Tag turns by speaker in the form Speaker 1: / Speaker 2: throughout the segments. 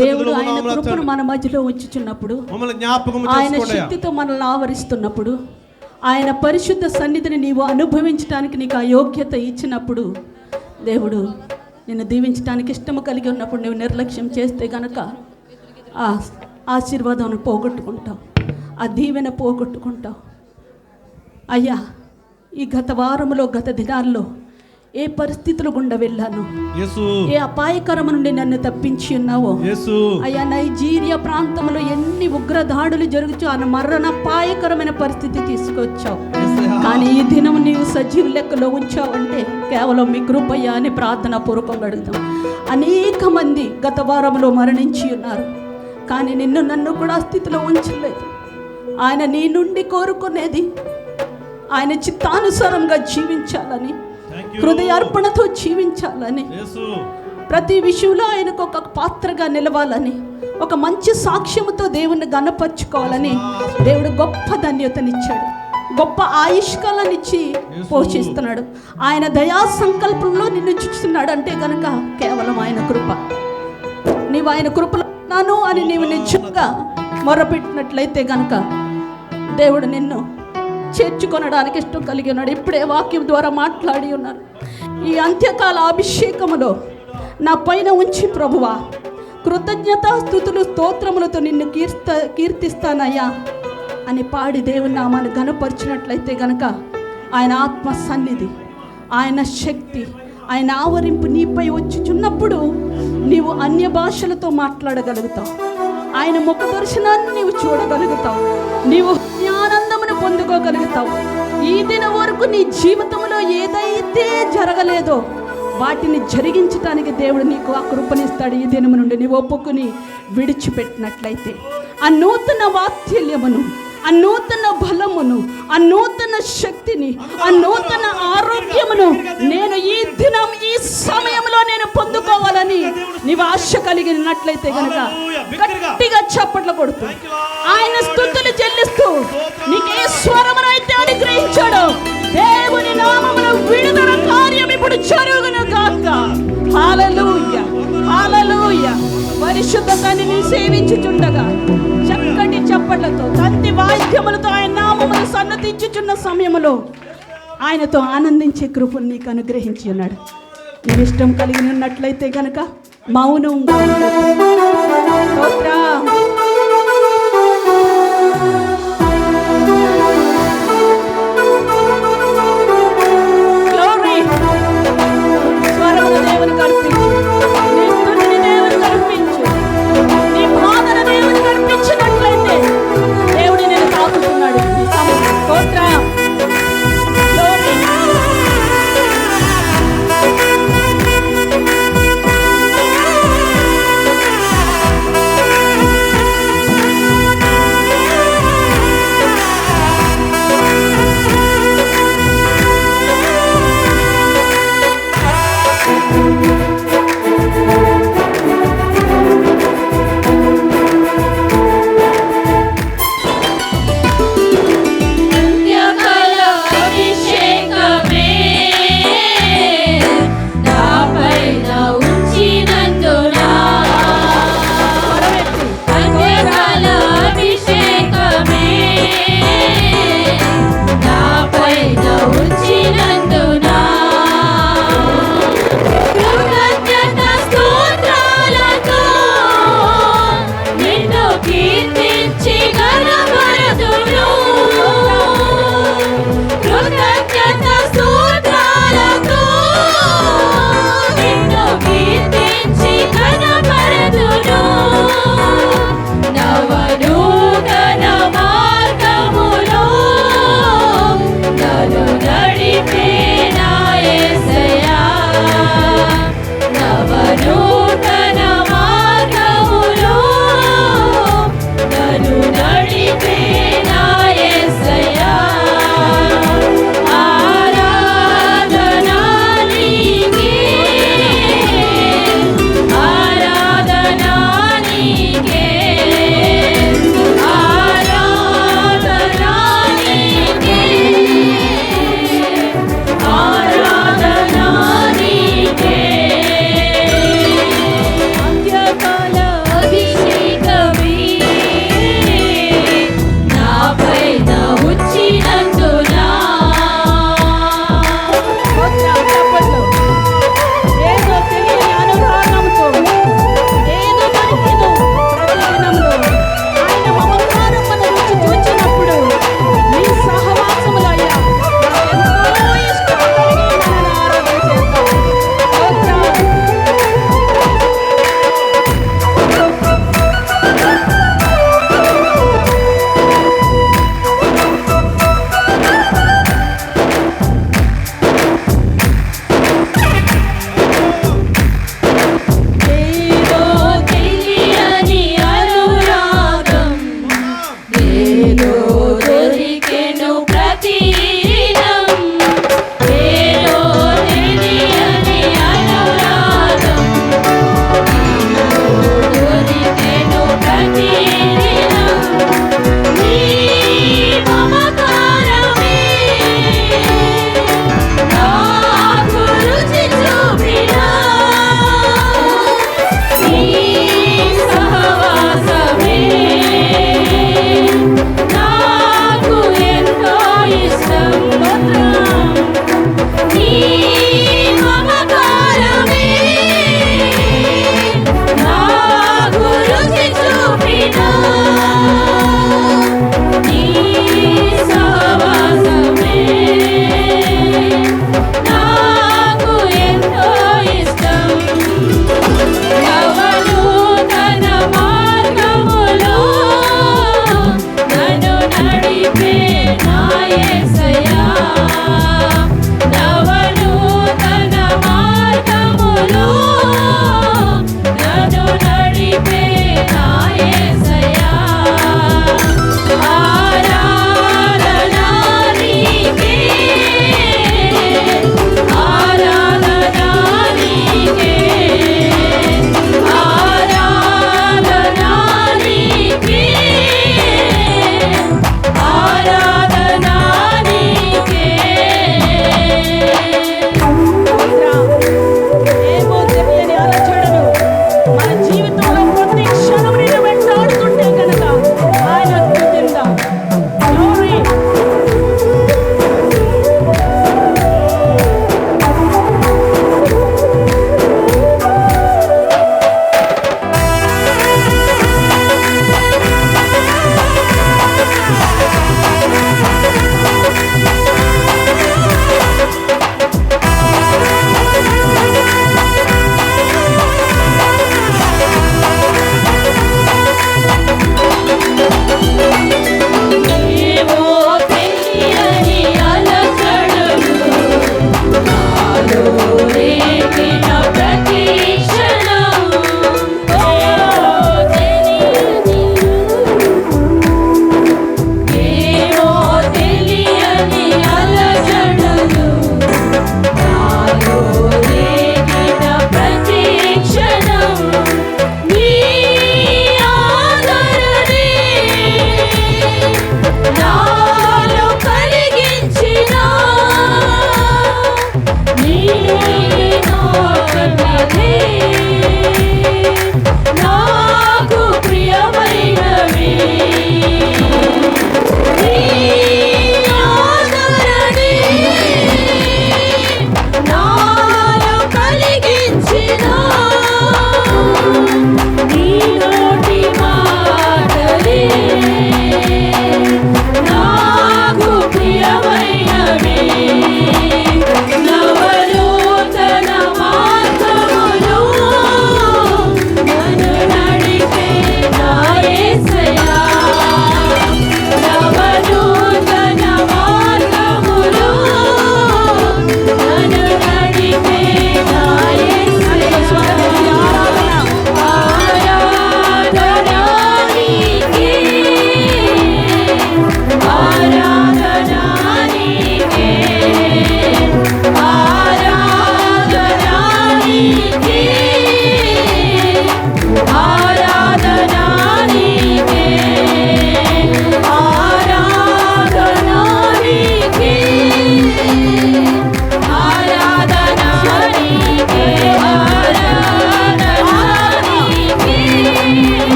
Speaker 1: దేవుడు ఆయన కృపను. మన మధ్యలో ఉంచుచున్నప్పుడు ఆయన శక్తితో మనల్ని ఆవరిస్తున్నప్పుడు ఆయన పరిశుద్ధ సన్నిధిని నీవు అనుభవించడానికి నీకు ఆ యోగ్యత ఇచ్చినప్పుడు దేవుడు నిన్ను దీవించడానికి ఇష్టము కలిగి ఉన్నప్పుడు నువ్వు నిర్లక్ష్యం చేస్తే గనక ఆ ఆశీర్వాదం పోగొట్టుకుంటావు. ఆ దీవెన పోగొట్టుకుంటావు. అయ్యా ఈ గత వారములో గత దినాల్లో ఏ పరిస్థితులు గుండా వెళ్ళాను? ఏ అపాయకరము నుండి నన్ను తప్పించి ఉన్నావో? అయ్యా నైజీరియా ప్రాంతంలో ఎన్ని ఉగ్ర దాడులు జరుగుచు ఆయన మరణపాయకరమైన పరిస్థితి తీసుకొచ్చావు. కానీ ఈ దినం నీవు సజీవ లెక్కలో ఉంచావంటే కేవలం మీ కృపయ్యా అని ప్రార్థన పూర్వకంగా అడుగుతాం. అనేక మంది గత వారంలో మరణించి ఉన్నారు. కానీ నిన్ను నన్ను కూడా స్థితిలో ఉంచలేదు. ఆయన నీ నుండి కోరుకునేది ఆయన చిత్తానుసారంగా జీవించాలని. హృదయార్పణతో జీవించాలని. ప్రతి విషయంలో ఆయనకు ఒక పాత్రగా నిలవాలని ఒక మంచి సాక్ష్యముతో దేవుణ్ణి గనపరుచుకోవాలని దేవుడు గొప్ప ధన్యతనిచ్చాడు. గొప్ప ఆయుష్కాలనిచ్చి పోషిస్తున్నాడు. ఆయన దయా సంకల్పంలో నిన్ను చూస్తున్నాడు అంటే గనక కేవలం ఆయన కృప. నీవు ఆయన కృపలో ఉన్నాను అని నీవు నిజంగా మొరపెట్టినట్లయితే గనక దేవుడు నిన్ను చేర్చుకొనడానికి ఇష్టం కలిగి ఉన్నాడు. ఇప్పుడే వాక్యం ద్వారా మాట్లాడి ఉన్నారు. ఈ అంత్యకాల అభిషేకములో నా పైన ఉంచి ప్రభువా కృతజ్ఞత స్థుతులు స్తోత్రములతో నిన్ను కీర్త కీర్తిస్తానయ్యా అని పాడి దేవుని నామాన్ని గనపరిచినట్లయితే గనక ఆయన ఆత్మ సన్నిధి ఆయన శక్తి ఆయన ఆవరింపు నీపై వచ్చుచున్నప్పుడు నీవు అన్య భాషలతో మాట్లాడగలుగుతావు. ఆయన ముఖ దర్శనాన్ని నీవు చూడగలుగుతావు. నీవు జ్ఞానం పొందుకోగలుగుతావు ఈ దిన వరకు నీ జీవితంలో ఏదైతే జరగలేదో వాటిని జరిగించడానికి దేవుడు నీకు ఆ కృపనిస్తాడు ఈ దినము నుండి నీవు ఒప్పుకుని విడిచిపెట్టినట్లయితే ఆ నూతన వాత్సల్యమును ఆ నూతన బలమును ఆ నూతన శక్తిని ఆ నూతన ఆరోగ్యమును నేను ఈ దినం ఈ సమయంలో నేను పొందుకోవాలని నీవు ఆశ కలిగినట్లయితే.
Speaker 2: బిగ్గరగా.
Speaker 1: గట్టిగా చప్పట్లు కొడుతూ. ఆయన పరిశుద్ధ సేవించుచుండగా చక్కటి చప్పట్లతో తంతి వాయిద్యములతో ఆయన నామమును సన్నతించుచున్న సమయములో ఆయనతో ఆనందించే కృపను నీకు అనుగ్రహించి ఉన్నాడు. నీవు ఇష్టం కలిగి ఉన్నట్లయితే కనుక మౌనంగా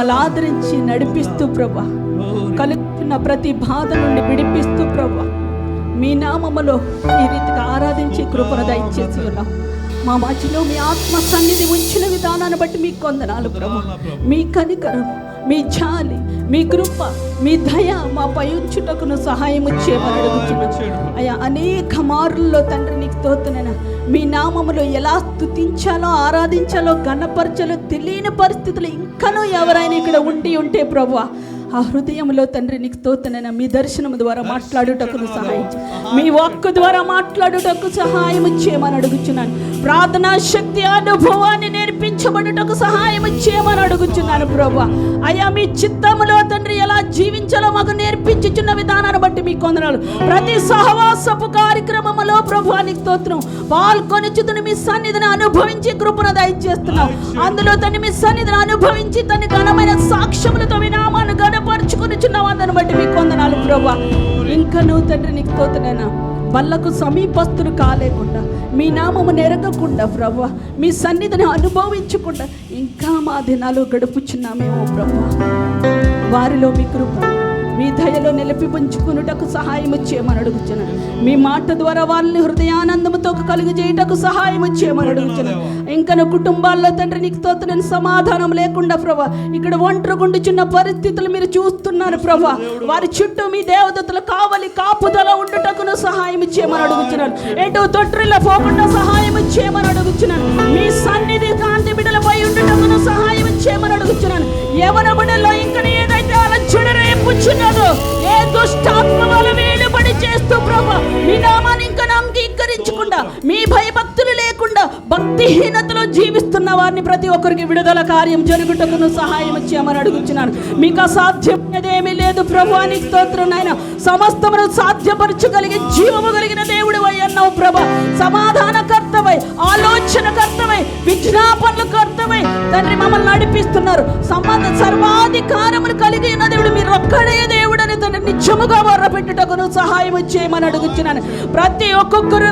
Speaker 1: మమ్మల్ని ఆదరించి నడిపిస్తూ ప్రభా. కలుగుతున్న ప్రతి బాధ నుండి విడిపిస్తూ ప్రభా. మీ నామములో ఈ రీతిగా ఆరాధించి కృపను దయచేసి ఉన్నాం. మా మధ్యలో మీ ఆత్మ సన్నిధి ఉంచిన విధానాన్ని బట్టి మీకు కొందనాలు ప్రభా. మీ కనికరం మీ జాలి మీ కృప మీ దయ మా పై ఉంచుటకును సహాయం చేయమని అయ్యా అనేక మారుల్లో తండ్రి నీకు తోతునైనా మీ నామములో ఎలా స్తుతించాలో ఆరాధించాలో గణపరచాలో తెలియని పరిస్థితులు ఇంకనూ ఎవరైనా ఇక్కడ ఉండి ఉంటే ప్రభు ఆ హృదయంలో తండ్రి నీకు తోతనైనా మీ దర్శనం ద్వారా మాట్లాడుటకు సహాయం మీ వాక్కు ద్వారా మాట్లాడుటకు సహాయం చేయమని అడుగుచున్నాను. ప్రార్థనా శక్తి అనుభవాన్ని నేర్పించబడుటకు సహాయం చేయమని అడుగుచున్నాను ప్రభు. అయ్యా మీ చిత్తములో తండ్రి ఎలా జీవించాలో మాకు నేర్పించుచున్న విధానాన్ని బట్టి మీ కొందనాలు ప్రతి సహవాసపు కార్యక్రమంలో ప్రభు నీకు స్తోత్రం. పాల్గొనిచుతుని మీ సన్నిధిని అనుభవించి కృపను దయచేస్తున్నాం. అందులో తను మీ సన్నిధిని అనుభవించి తన ఘనమైన సాక్ష్యములతో వినామాను గణపరుచుకుని గణపరుచుకునిచున్నాం అందరిని బట్టి మీ కొందనాలు ప్రభు. ఇంకా నువ్వు తండ్రి నీకు స్తోత్రనైనా బల్లకు సమీపస్తులు కాలేకుండా మీ నామము నెరగకుండా ప్రభు మీ సన్నిధిని అనుభవించకుండా ఇంకా మా దినాలు గడుపుచున్నామేమో ప్రభు వారిలో మీ కృప మీ దయలో నిలిపి ఉంచుకున్నటకు సహాయం చేయమని అడుగుచున్నాను. మీ మాట ద్వారా వాళ్ళని హృదయానందముతో కలుగు చేయటకు సహాయం చేయమని అడుగుచున్నాను. ఇంకా నా కుటుంబాల్లో తండ్రి నీకు తోతనని సమాధానం లేకుండా ప్రభా ఇక్కడ ఒంటరిగుండుచున్న పరిస్థితులు మీరు చూస్తున్నారు ప్రభా. వారి చుట్టూ మీ దేవదత్తులు కావలి కాపుదల ఉండుటకును సహాయం చేయమని అడుగుచున్నాను. ఎటు తొట్టిలో పోకుండా సహాయం చేయమని అడుగుచున్నాను. మీ సన్నిధి కాంతి బిడలపై ఉండుటకును సహాయం చేయమని అడుగుచున్నాను. యవన దుష్టాత్మ వేలుబడి చేస్తూ ప్రభా మీ నామాన్ని ఇంకా అంగీకరించకుండా మీ భయభక్తులు లేకుండా భక్తిహీనతలో జీవిస్తున్న వారిని ప్రతి ఒక్కరికి విడుదల కార్యం జరుగుటకును సహాయం చేయమని అడుగుచున్నాను. మీకు అసాధ్యమైనదేమీ లేదు ప్రభు అని స్తోత్రం నాయన. సమస్తమును సాధ్యపరచగలిగే జీవము కలిగిన దేవుడు అయ్యన్నావు ప్రభ. అర్థమై ఆలోచనకు అర్థమై విజ్ఞాపనలకు కర్తవై. తండ్రి మమ్మల్ని నడిపిస్తున్నారు. సంబంధ సర్వాధికారములు కలిగి ఉన్న దేవుడు మీరు ఒక్కడే దేవుడు అని తండ్రి నిత్యముగా మొర్రపెట్టుటకును సహాయం చేయమని అడుగుచున్నాను. ప్రతి ఒక్కొక్కరు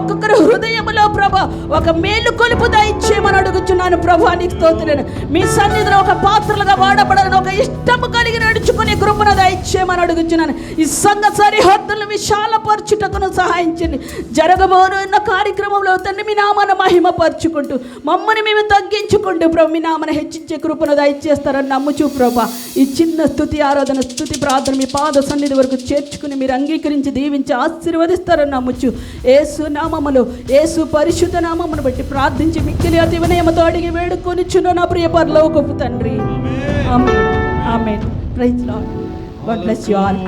Speaker 1: ఒక్కొక్కరు హృదయములో ప్రభ ఒక మేలు కొలుపు దయచేయమని అడుగుచున్నాను. ప్రభా నీకు స్తోత్రాలు మీ సన్నిధిలో ఒక పాత్రలుగా వాడబడాలని ఒక ఇష్టము కలిగి నడుచుకునే కృపను దయచేయమని అడుగుచున్నాను. ఈ సంఘ సరిహద్దులను విశాలపరచుటకును సహాయించండి. జరగబోనున్న కార్యక్రమంలో తండ్రి మీ నామాన మహిమపరచుకుంటూ మమ్మల్ని మేము తగ్గించుకుంటూ ప్రభు మీ నామన హెచ్చించే కృపను దయచేస్తారని నమ్ముచు ప్రభా. ఈ చిన్న స్థుతి ఆరాధన స్థుతి ప్రార్థన మీ పాద సన్నిధి వరకు చేర్చుకుని మీరు అంగీకరించి దీవించి ఆశీర్వదిస్తారని నమ్ముచు. ఏసు నామములో ఏసు పరిశుద్ధ నామమును బట్టి ప్రార్థించి మిక్కిలి అతి వినయమతో అడిగి వేడుకొని చున్న నా ప్రియ పరలోకపు తండ్రి. ఆమె ఆమె praise lord god bless you all